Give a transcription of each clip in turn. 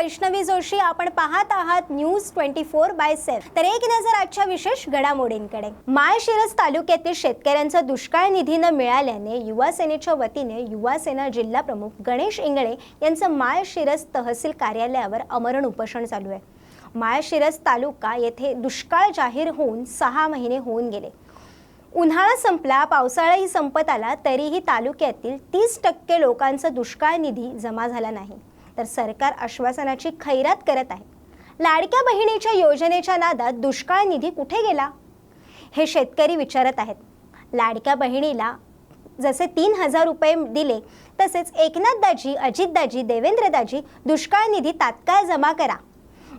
वैष्णवी जोशी आपण पाहत आहात news twenty four by save तर एक नजर आजच्या विशेष घडामोडींकडे. माळशिरस तालुक्यातील शेतकऱ्यांचा दुष्काळ निधी न मिळाल्याने युवा सेनेच्या वतीने युवा सेना जिल्हा प्रमुख गणेश इंगळे यांचं माळशिरस तहसील कार्यालयावर अमरण उपोषण चालू आहे. माळशिरस तालुका येथे दुष्काळ जाहीर होऊन सहा महिने होऊन गेले. उन्हाळा संपला पावसाळाही संपत आला तरीही तालुक्यातील तीस टक्के लोकांचा दुष्काळ निधी जमा झाला नाही. तर सरकार आश्वासनाची खैरात करत आहे. लाडक्या बहिणीच्या योजनेच्या नादात दुष्काळ निधी कुठे गेला? हे शेतकरी विचारत आहेत. लाडक्या बहिणीला जसे तीन हजार रुपये दिले तसेच एकनाथदाजी अजितदाजी देवेंद्रदाजी दुष्काळ निधी तात्काळ जमा करा.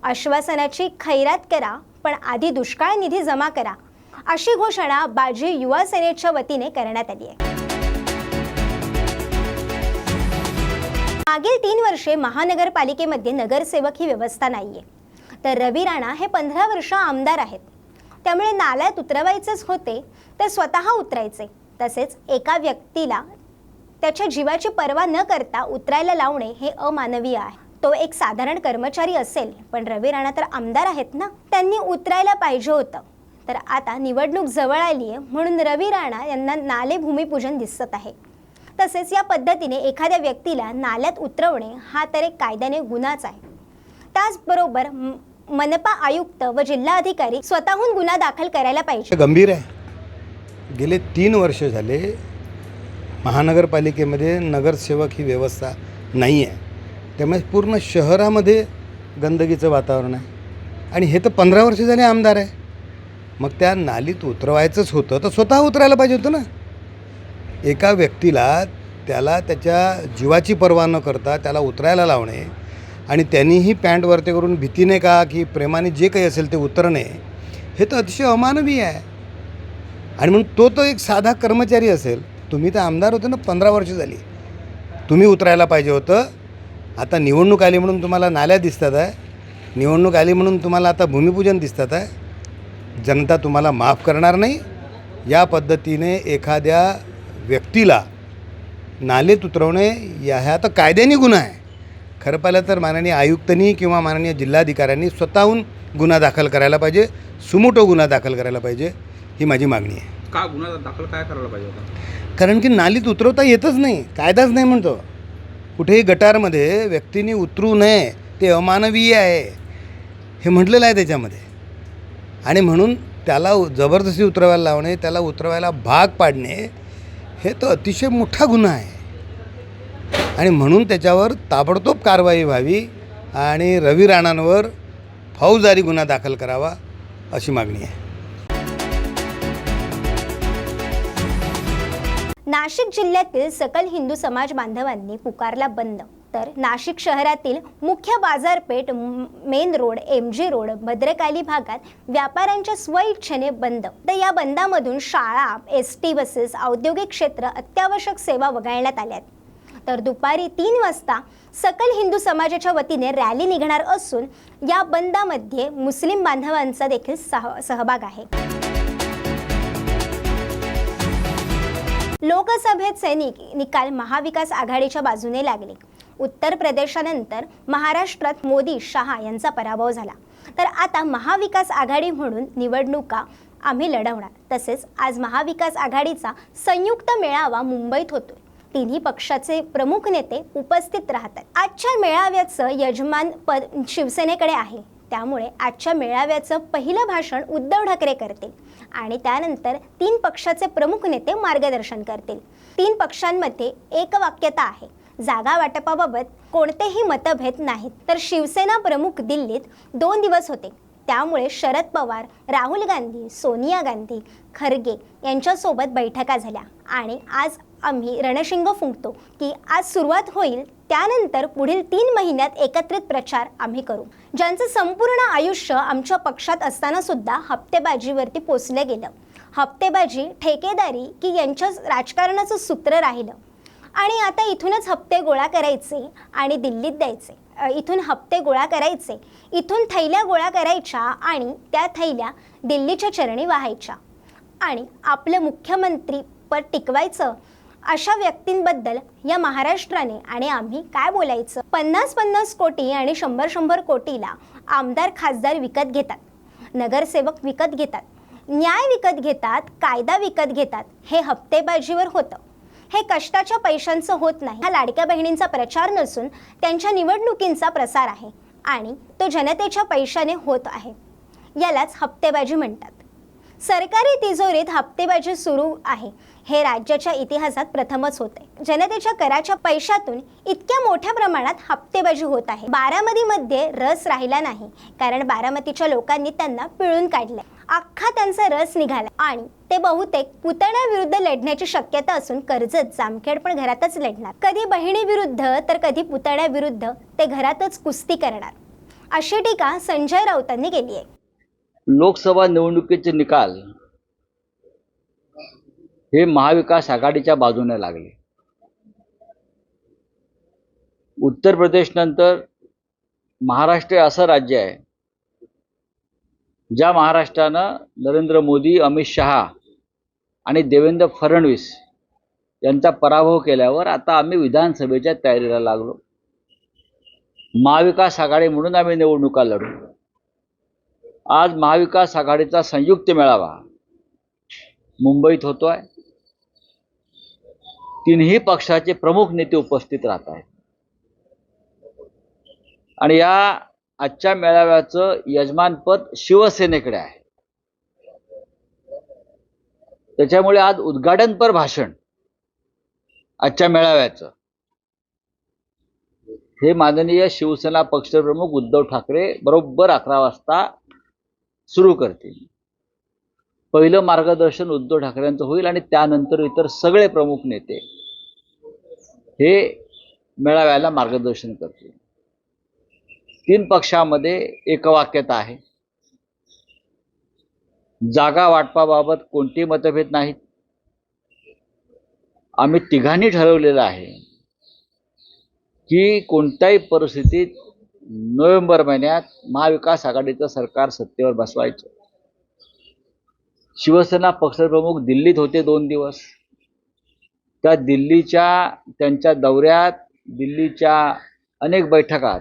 आश्वासनाची खैरात करा पण आधी दुष्काळ निधी जमा करा. अशी घोषणा बाजी युवा सेनेच्या वतीने करण्यात आली आहे. मागील तीन वर्षे महानगरपालिकेमध्ये नगरसेवक ही व्यवस्था नाही आहे तर रवी राणा हे पंधरा वर्ष आमदार आहेत. त्यामुळे नाल्यात उतरवायचेच होते तर स्वतः उतरायचे. तसेच एका व्यक्तीला त्याच्या जीवाची पर्वा न करता उतरायला लावणे हे अमानवीय आहे. तो एक साधारण कर्मचारी असेल पण रवी राणा तर आमदार आहेत ना? त्यांनी उतरायला पाहिजे होतं. तर आता निवडणूक जवळ आली आहे म्हणून रवी राणा यांना नाले भूमिपूजन दिसत आहे. तसेच या पद्धतीने एखाद्या व्यक्तीला नाल्यात उतरवणे हा तर एक कायद्याने गुन्हाच आहे. त्याचबरोबर मनपा आयुक्त व जिल्हा अधिकारी स्वतःहून गुन्हा दाखल करायला पाहिजे. गंभीर आहे. गेले तीन वर्ष झाले महानगरपालिकेमध्ये नगरसेवक ही व्यवस्था नाही आहे. त्यामुळे पूर्ण शहरामध्ये गंदगीचं वातावरण आहे. आणि हे तर पंधरा वर्ष झाले आमदार आहे. मग त्या नालीत उतरवायचंच होतं तर स्वतः उतरायला पाहिजे होतं ना? एका व्यक्तीला त्याला त्याच्या जीवाची पर्वा न करता त्याला उतरायला लावणे आणि त्यांनीही पॅन्ट वरती करून भीतीने का की प्रेमाने जे काही असेल ते उतरणे हे तर अतिशय अमानवीय आहे. आणि म्हणून तो तर एक साधा कर्मचारी असेल. तुम्ही तर आमदार होते ना पंधरा वर्ष झाली. तुम्ही उतरायला पाहिजे होतं. आता निवडणूक आली म्हणून तुम्हाला नाल्या दिसतात आहे. निवडणूक आली म्हणून तुम्हाला आता भूमिपूजन दिसतात आहे. जनता तुम्हाला माफ करणार नाही. या पद्धतीने एखाद्या व्यक्तीला नालेत उतरवणे या ह्या तर कायद्याने गुन्हा आहे. खरं पाहिलं तर माननीय आयुक्तांनी किंवा माननीय जिल्हाधिकाऱ्यांनी स्वतःहून गुन्हा दाखल करायला पाहिजे सुमोटो गुन्हा दाखल करायला पाहिजे ही माझी मागणी आहे. का गुन्हा दाखल काय करायला पाहिजे होता? कारण की नालीत उतरवता येतच नाही कायदाच नाही म्हणतो. कुठेही गटारमध्ये व्यक्तीने उतरू नये ते अमानवीय आहे हे म्हटलेलं आहे त्याच्यामध्ये. आणि म्हणून त्याला जबरदस्ती उतरवायला लावणे त्याला उतरवायला भाग पाडणे हे तर अतिशय मोठा गुन्हा आहे. आणि म्हणून त्याच्यावर ताबडतोब कारवाई व्हावी आणि रवी राणांवर फौजदारी गुन्हा दाखल करावा अशी मागणी आहे. नाशिक जिल्ह्यातील सकल हिंदू समाज बांधवांनी पुकारला बंद. तर नाशिक शहरातील मुख्य बाजारपेठ main road M G road Bhadrakali भागात व्यापाऱ्यांच्या स्वइच्छेने बंद. तर या बंदामधून शाळा एस टी बसेस औद्योगिक क्षेत्र अत्यावश्यक सेवा वगळण्यात आल्यात तर दुपारी तीन वाजता सकल हिंदू समाजाच्या वतीने रॅली निघणार असून या बंदामध्ये मुस्लिम बांधवांचा देखील सह सहभाग आहे. लोकसभेचे सैनिक निकाल महाविकास आघाडीच्या बाजूने लागले. उत्तर प्रदेशानंतर महाराष्ट्रात मोदी शहा यांचा पराभव झाला. तर आता महाविकास आघाडी म्हणून निवडणुका आम्ही लढवणार. तसेच आज महाविकास आघाडीचा संयुक्त मेळावा मुंबईत होतोय. तिन्ही पक्षाचे प्रमुख नेते उपस्थित राहतात. आजच्या मेळाव्याचं यजमान पद शिवसेनेकडे आहे. त्यामुळे आजच्या मेळाव्याचं पहिलं भाषण उद्धव ठाकरे करतील आणि त्यानंतर तीन पक्षाचे प्रमुख नेते मार्गदर्शन करतील. तीन पक्षांमध्ये एकवाक्यता आहे. जागा वाटपाबाबत कोणतेही मतभेद नाहीत. तर शिवसेना प्रमुख दिल्लीत दोन दिवस होते. त्यामुळे शरद पवार राहुल गांधी सोनिया गांधी खरगे यांच्यासोबत बैठका झाल्या. आणि आज आम्ही रणशिंग फुंकतो की आज सुरुवात होईल त्यानंतर पुढील तीन महिन्यात एकत्रित प्रचार आम्ही करू. ज्यांचं संपूर्ण आयुष्य आमच्या पक्षात असताना सुद्धा हप्तेबाजीवरती पोचलं गेलं. हप्तेबाजी ठेकेदारी की यांच्या राजकारणाचं सूत्र राहिलं. आणि आता इथूनच हप्ते गोळा करायचे आणि दिल्लीत द्यायचे. इथून हप्ते गोळा करायचे. इथून थैल्या गोळा करायच्या आणि त्या थैल्या दिल्लीच्या चरणी वाहायच्या. आणि आपलं मुख्यमंत्री पद टिकवायचं अशा व्यक्तींबद्दल या महाराष्ट्राने आणि आम्ही काय बोलायचं? पन्नास पन्नास कोटी आणि शंभर शंभर कोटीला आमदार खासदार विकत घेतात. नगरसेवक विकत घेतात. न्याय विकत घेतात कायदा विकत घेतात. हे हप्तेबाजीवर होतं. हे कष्टाच्या पैशांचं होत नाही. हा लाडक्या बहिणींचा प्रचार नसून त्यांच्या निवडणुकींचा प्रसार आहे आणि तो जनतेच्या पैशाने होत आहे. यालाच हप्तेबाजी म्हणतात. सरकारी तिजोरीत हप्तेबाजी सुरू आहे. हे राज्याच्या इतिहासात प्रथमच होते. जनतेच्या कराच्या पैशातून इतक्या मोठ्या प्रमाणात हप्तेबाजी होत आहे. बारामतीमध्ये रस राहिला नाही कारण बारामतीच्या लोकांनी त्यांना पिळून काढले अख्खा त्यांचा रस निघाला आणि ते बहुतेक पुतण्याविरुद्ध लढण्याची शक्यता असून कर्जत जामखेड पण घरातच लढणार. कधी बहिणीविरुद्ध तर कधी पुतण्याविरुद्ध ते घरातच कुस्ती करणार. अशी टीका संजय राऊतांनी केली आहे लोकसभा निवडणुकीचे निकाल हे महाविकास आघाडीच्या बाजूने लागले. उत्तर प्रदेशनंतर महाराष्ट्र असं राज्य आहे ज्या महाराष्ट्रानं नरेंद्र मोदी अमित शहा आणि देवेंद्र फडणवीस यांचा पराभव केल्यावर आता आम्ही विधानसभेच्या तयारीला लागलो. महाविकास आघाडी म्हणून आम्ही निवडणुका लढू. आज महाविकास आघाडीचा संयुक्त मेळावा मुंबईत होतोय. तिन्ही पक्षाचे प्रमुख नेते उपस्थित राहत आहेत. आणि या आजच्या मेळाव्याचं यजमानपद शिवसेनेकडे आहे. त्याच्यामुळे आज उद्घाटनपर भाषण आजच्या मेळाव्याचं. हे माननीय शिवसेना पक्षप्रमुख उद्धव ठाकरे बरोबर अकरा वाजता सुरू करतील. पहिलं मार्गदर्शन उद्धव ठाकरेंचं होईल आणि त्यानंतर इतर सगळे प्रमुख नेते हे मेळाव्याला मार्गदर्शन करतील. तीन पक्षामध्ये एकवाक्यता आहे. जागा वाटपाबाबत कोणतेही मतभेद नाहीत. आम्ही तिघांनी ठरवलेलं आहे की कोणत्याही परिस्थितीत नोव्हेंबर महिन्यात महाविकास आघाडीचं सरकार सत्तेवर बसवायचं. शिवसेना पक्षप्रमुख दिल्लीत होते दोन दिवस. त्या दिल्लीच्या त्यांच्या दौऱ्यात दिल्लीच्या अनेक बैठकात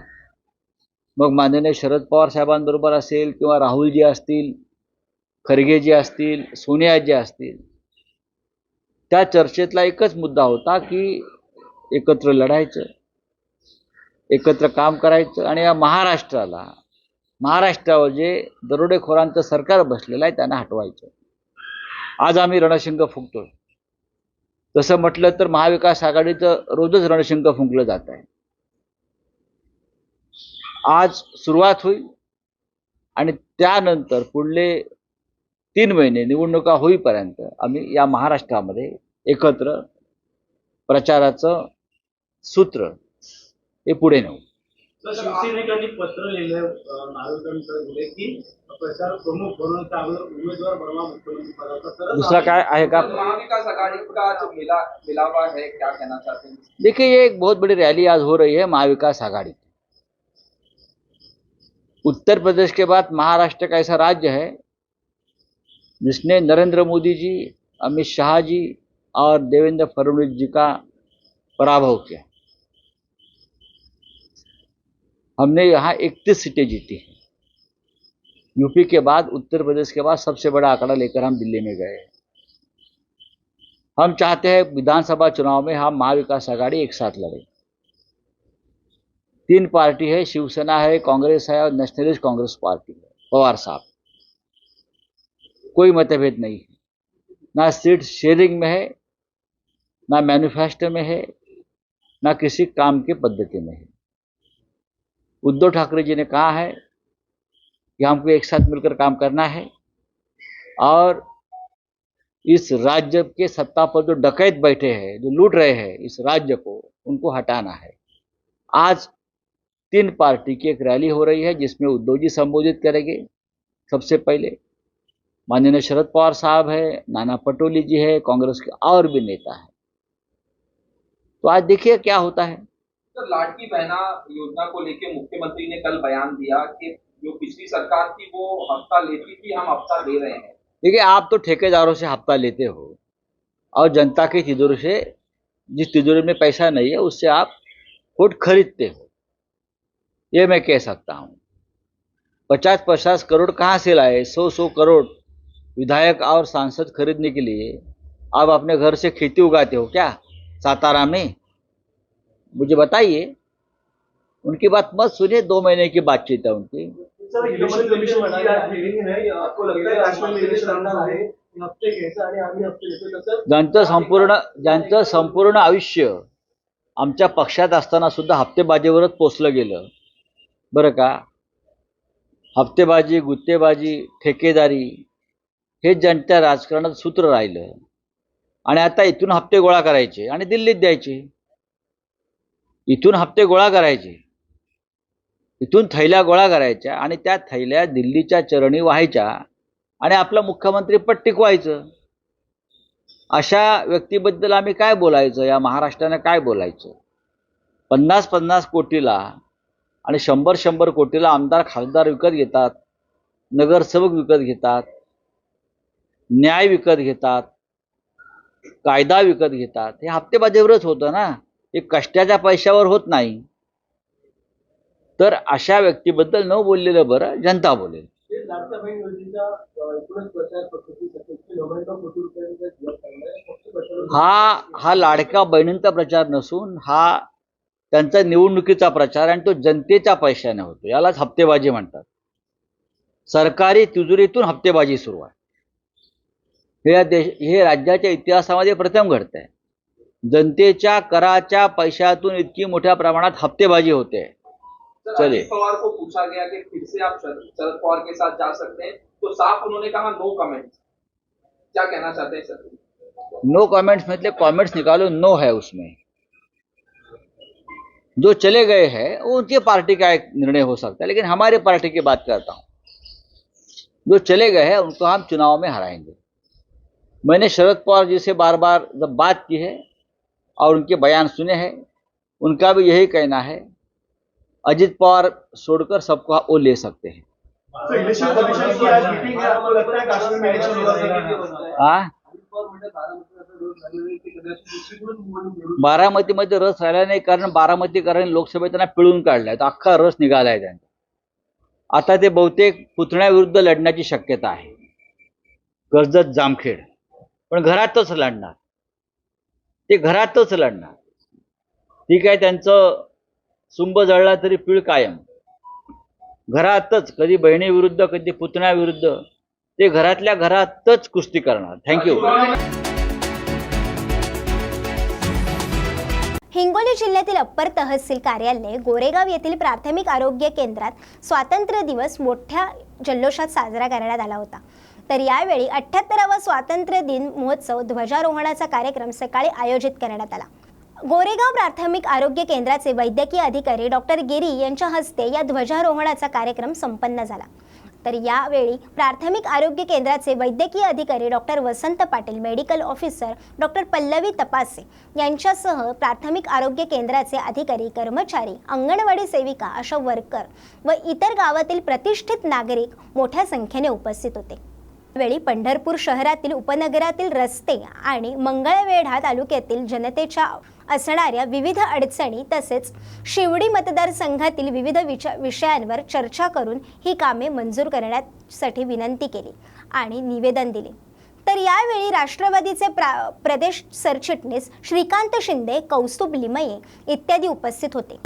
मग माननीय शरद पवार साहेबांबरोबर असेल किंवा राहुलजी असतील खरगेजी असतील सोनियाजी असतील त्या चर्चेतला एकच मुद्दा होता की एकत्र लढायचं एकत्र काम करायचं. आणि या महाराष्ट्राला महाराष्ट्रावर जे दरोडेखोरांचं सरकार बसलेलं आहे त्यांना हटवायचं. आज आम्ही रणशिंग फुंकतोय. तसं म्हटलं तर महाविकास आघाडीचं रोजच रणशिंग फुंकलं जात आहे. आज सुरुवात होईल आणि त्यानंतर पुढले तीन महिने निवडणुका होईपर्यंत आम्ही या महाराष्ट्रामध्ये एकत्र प्रचाराचं सूत्र हे पुढे नेऊ. शिवसैनिकांनी पत्र लिहिलं नागरिकांकडे दिले की प्रचार प्रमुख बनवून त्यावर उमेदवार बनवा मुख्यमंत्री पदाचा दूसरा क्या का महाविकास आघाड़ी का जो मिला मिलावा है क्या कहना चाहते हैं? देखिए ये एक बहुत बड़ी रैली आज हो रही है महाविकास आघाड़ी की। उत्तर प्रदेश के बाद महाराष्ट्र का ऐसा राज्य है जिसने नरेंद्र मोदी जी अमित शाह जी और देवेंद्र फडणवीस जी का पराभव किया। हमने यहाँ इकतीस सीटें जीती हैं। यूपी के बाद, उत्तर प्रदेश के बाद सबसे बड़ा आंकड़ा लेकर हम दिल्ली में गए। हम चाहते हैं विधानसभा चुनाव में हम महाविकास आघाड़ी एक साथ लड़ें। तीन पार्टी है, शिवसेना है, कांग्रेस है और नेशनलिस्ट कांग्रेस पार्टी है, पवार साहब। कोई मतभेद नहीं है। ना सीट शेयरिंग में है, ना मैन्युफेस्टो में है, ना किसी काम की पद्धति में है। उद्धव ठाकरे जी ने कहा है कि हमको एक साथ मिलकर काम करना है और इस राज्य के सत्ता पर जो डकैत बैठे हैं, जो लूट रहे हैं, इस राज्य को, उनको हटाना है। आज तीन पार्टी की एक रैली हो रही है जिसमें उद्धव जी संबोधित करेंगे। सबसे पहले माननीय शरद पवार साहब है, नाना पटोली जी है, कांग्रेस के और भी नेता है। तो आज देखिए क्या होता है। सर लाडकी बहना योजना को लेके मुख्यमंत्री ने कल बयान दिया कि जो पिछली सरकार थी, वो हफ़्ता लेती थी, हम हफ़्ता दे रहे हैं। देखिए, आप तो ठेकेदारों से हफ़्ता लेते हो और जनता की तिजोरी से, जिस तिजोरी में पैसा नहीं है, उससे आप वोट खरीदते हो। ये मैं कह सकता हूँ। पचास पचास करोड़ कहाँ से लाए? सौ सौ करोड़ विधायक और सांसद खरीदने के लिए आप अपने घर से खेती उगाते हो क्या, सातारा में? मुझे बताइए उनकी बात मत सुनिए दो महीने की बातचीत है उनकी। hearing है। आपको लगता है ज्यांचं संपूर्ण ज्यांचं संपूर्ण आयुष्य आमच्या पक्षात असताना सुद्धा हप्तेबाजीवरच पोचलं गेलं. बरं का? हप्तेबाजी गुत्तेबाजी ठेकेदारी हे ज्यांच्या राजकारणात सूत्र राहिलं. आणि आता इथून हप्ते गोळा करायचे आणि दिल्लीत द्यायचे. इथून हप्ते गोळा करायचे. इथून थैल्या गोळा करायच्या आणि त्या थैल्या दिल्लीच्या चरणी व्हायच्या आणि आपलं मुख्यमंत्री पट टिकवायचं. अशा व्यक्तीबद्दल आम्ही काय बोलायचं? या महाराष्ट्रानं काय बोलायचं? पन्नास पन्नास कोटीला आणि शंभर शंभर कोटीला आमदार खासदार विकत घेतात नगरसेवक विकत घेतात न्याय विकत घेतात कायदा विकत घेतात. हे हप्तेबाजीवरच होतं ना? हे कष्टाच्या पैशावर होत नाही. तर अशा व्यक्तीबद्दल न बोललेलं बरं जनता बोलेल. हा हा लाडका बहिणींचा प्रचार नसून हा त्यांचा निवडणुकीचा प्रचार आणि तो जनतेच्या पैशाने होतो. यालाच हप्तेबाजी म्हणतात. सरकारी तिजोरीतून हप्तेबाजी सुरू आहे. हे या देश हे राज्याच्या इतिहासामध्ये प्रथम घडत आहे जनतेच्या कराच्या पैशातून इतकी मोठ्या प्रमाणात हप्तेबाजी होते. चलिए। पवार को पूछा गया कि फिर से आप शरद शरद पवार के साथ जा सकते हैं? तो साफ़ उन्होंने कहा नो कमेंट क्या कहना चाहते हैं सर नो कमेंट्स मतलब कमेंट्स निकालो नो है उसमें। जो चले गए हैं वो उनकी पार्टी का एक निर्णय हो सकता है लेकिन हमारे पार्टी की बात करता हूँ। जो चले गए हैं उनको हम चुनाव में हराएँगे। मैंने शरद पवार जी से बार बार जब बात की है और उनके बयान सुने हैं। उनका भी यही कहना है अजित पवार छोड़कर सबको वो ले सकते हैं। बारामतीमध्ये रस राहिला नाही कारण बारामतीकरांनी लोकसभेत त्यांना पिळून काढलाय तर अख्खा रस निघालाय त्यांचा आता ते बहुतेक पुतण्याविरुद्ध लढण्याची शक्यता आहे कर्जत जामखेड। पण घरातच लढणार ते घरातच लढणार. ठीक आहे त्यांचं सुंब जळला तरी पीळ कायम. घरातच कधी बहिणीविरुद्ध कधी पुतण्याविरुद्ध ते घरातल्या घरातच कुस्ती करणार. थँक्यू हिंगोली जिल्ह्यातील अप्पर तहसील कार्यालय गोरेगाव येथील प्राथमिक आरोग्य केंद्रात स्वातंत्र्य दिवस मोठ्या जल्लोषात साजरा करण्यात आला होता. तर यावेळी अठ्ठ्याहत्तरावा स्वातंत्र्य दिन महोत्सव ध्वजारोहणाचा कार्यक्रम सकाळी आयोजित करण्यात आला. गोरेगाव प्राथमिक आरोग्य केंद्राचे वैद्यकीय अधिकारी डॉक्टर गिरी यांच्या हस्ते या ध्वजारोहणाचा कार्यक्रम संपन्न झाला. तर यावेळी प्राथमिक आरोग्य केंद्राचे वैद्यकीय अधिकारी doctor Vasant Patil medical officer doctor Pallavi Tapase यांच्यासह प्राथमिक आरोग्य केंद्राचे अधिकारी कर्मचारी अंगणवाडी सेविका अशा वर्कर व इतर गावातील प्रतिष्ठित नागरिक मोठ्या संख्येने उपस्थित होते. वेळी पंढरपूर शहरातील उपनगरातील रस्ते आणि मंगळवेढा तालुक्यातील जनतेच्या असणाऱ्या विविध अडचणी तसेच शिवडी मतदारसंघातील विविध विचा विषयांवर चर्चा करून ही कामे मंजूर करण्यासाठी विनंती केली आणि निवेदन दिले. तर यावेळी राष्ट्रवादीचे प्रा प्रदेश सरचिटणीस श्रीकांत शिंदे कौस्तुभ लिमये इत्यादी उपस्थित होते.